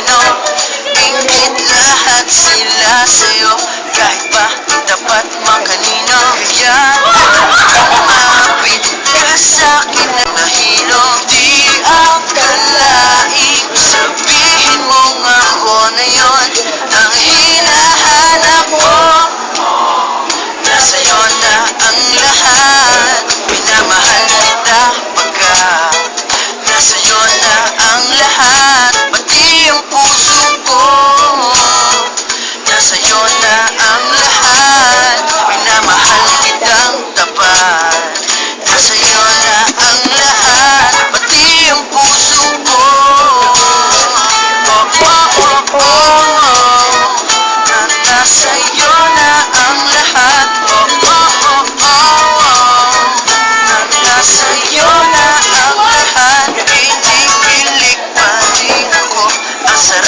malino Tingin lahat sila sa'yo. Kahit pa dapat mang kanino Kaya Umapit ka sa'kin na mahino Di akalain Sabihin mo nga ako na yun. Ang hinahanap ko Nasa'yo na ang lahat. Minamahal kita pagka Nasa'yo na ang lahat.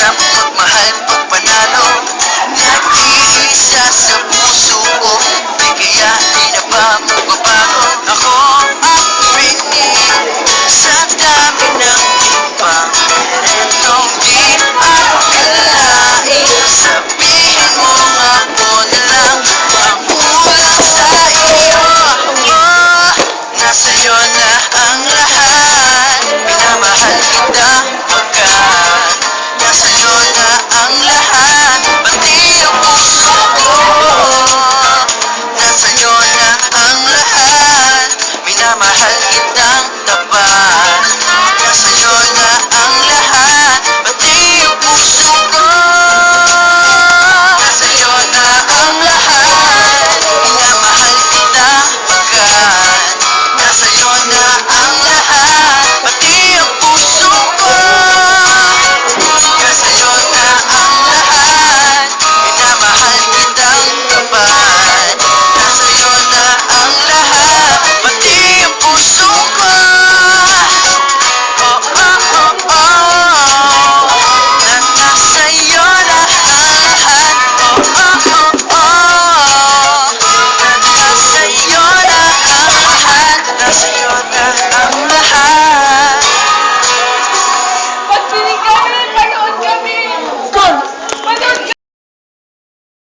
sarap magmahal pag panalo Nag-iisa sa puso ko. Di kaya di na ba magbabago? Ako ang Britney Sa dami ng pangmerentong di akalain Sabihin mo ako na lang Ang kulang sa iyo. Oh, nasa'yo na ang lahat. Pinamahal kita. down